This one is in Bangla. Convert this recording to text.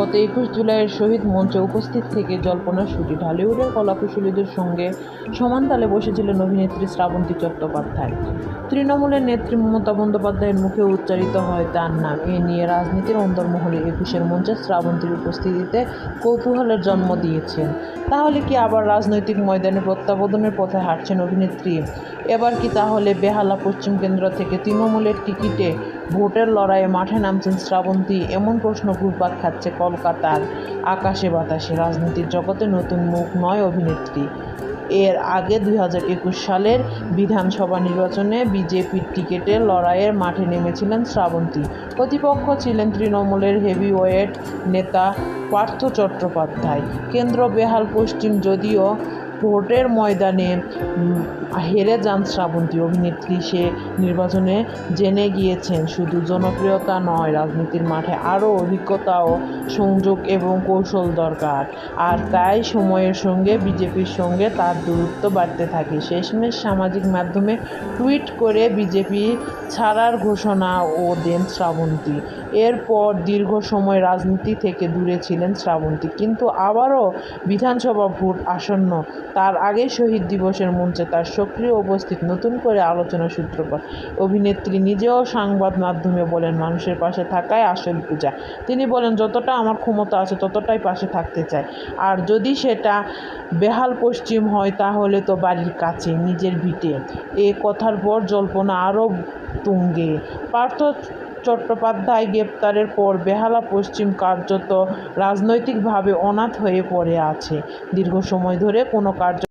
গত একুশ জুলাইয়ের শহীদ মঞ্চে উপস্থিত থেকে জল্পনার শুটিং ঢালিউডের কলাকুশলীদের সঙ্গে সমান তালে বসেছিলেন অভিনেত্রী শ্রাবন্তী চট্টোপাধ্যায়। তৃণমূলের নেত্রী মমতা বন্দ্যোপাধ্যায়ের মুখে উচ্চারিত হয় তার নাম। এ নিয়ে রাজনীতির অন্তর্মহলে একুশের মঞ্চে শ্রাবন্তীর উপস্থিতিতে কৌতূহলের জন্ম দিয়েছেন। তাহলে কি আবার রাজনৈতিক ময়দানে প্রত্যাবর্তনের পথে হাঁটছেন অভিনেত্রী? এবার কি তাহলে বেহালা পশ্চিম কেন্দ্র থেকে তৃণমূলের টিকিটে ভোটের লড়াইয়ে মাঠে নামছেন শ্রাবন্তী। এমন প্রশ্ন ঘুরপাক খাচ্ছে কলকাতার আকাশে বাতাসে। রাজনীতির জগতে নতুন মুখ নয় অভিনেত্রী। এর আগে দুই হাজার একুশ সালের বিধানসভা নির্বাচনে বিজেপির টিকিটে লড়াইয়ের মাঠে নেমেছিলেন শ্রাবন্তী। প্রতিপক্ষ ছিলেন তৃণমূলের হেভিওয়েট নেতা পার্থ চট্টোপাধ্যায়। কেন্দ্র বেহাল পশ্চিম যদিও ভোটের ময়দানে হেরে যান শ্রাবন্তী অভিনেত্রী। সে নির্বাচনে জেনে গিয়েছেন, শুধু জনপ্রিয়তা নয়, রাজনীতির মাঠে আরও অভিজ্ঞতা ও সংযোগ এবং কৌশল দরকার। আর তাই সময়ের সঙ্গে, বিজেপির সঙ্গে তার দূরত্ব বাড়তে থাকে। শেষমেশ সামাজিক মাধ্যমে টুইট করে বিজেপি ছাড়ার ঘোষণা ও দেন শ্রাবন্তী। এরপর দীর্ঘ সময় রাজনীতি থেকে দূরে ছিলেন শ্রাবন্তী। কিন্তু আবারও বিধানসভা ভোট আসন্ন তার আগে শহীদ দিবসের মঞ্চে তার সক্রিয় উপস্থিত নতুন করে আলোচনা সূত্রপাত। অভিনেত্রী নিজেও সংবাদ মাধ্যমে বলেন, মানুষের পাশে থাকাই আসল পূজা। তিনি বলেন, যতটা আমার ক্ষমতা আছে, ততটাই পাশে থাকতে চাই। আর যদি সেটা বেহাল পশ্চিম হয়, তাহলে তো বাড়ির কাছে, নিজের ভিটে। এ কথার পর জল্পনা আরও তুঙ্গে। পার্থ চট্টোপাধ্যায় গ্রেপ্তারের পর বেহালা পশ্চিম কার্যত রাজনৈতিকভাবে অনাথ হয়ে পড়ে আছে। দীর্ঘ সময় ধরে কোনো কার্য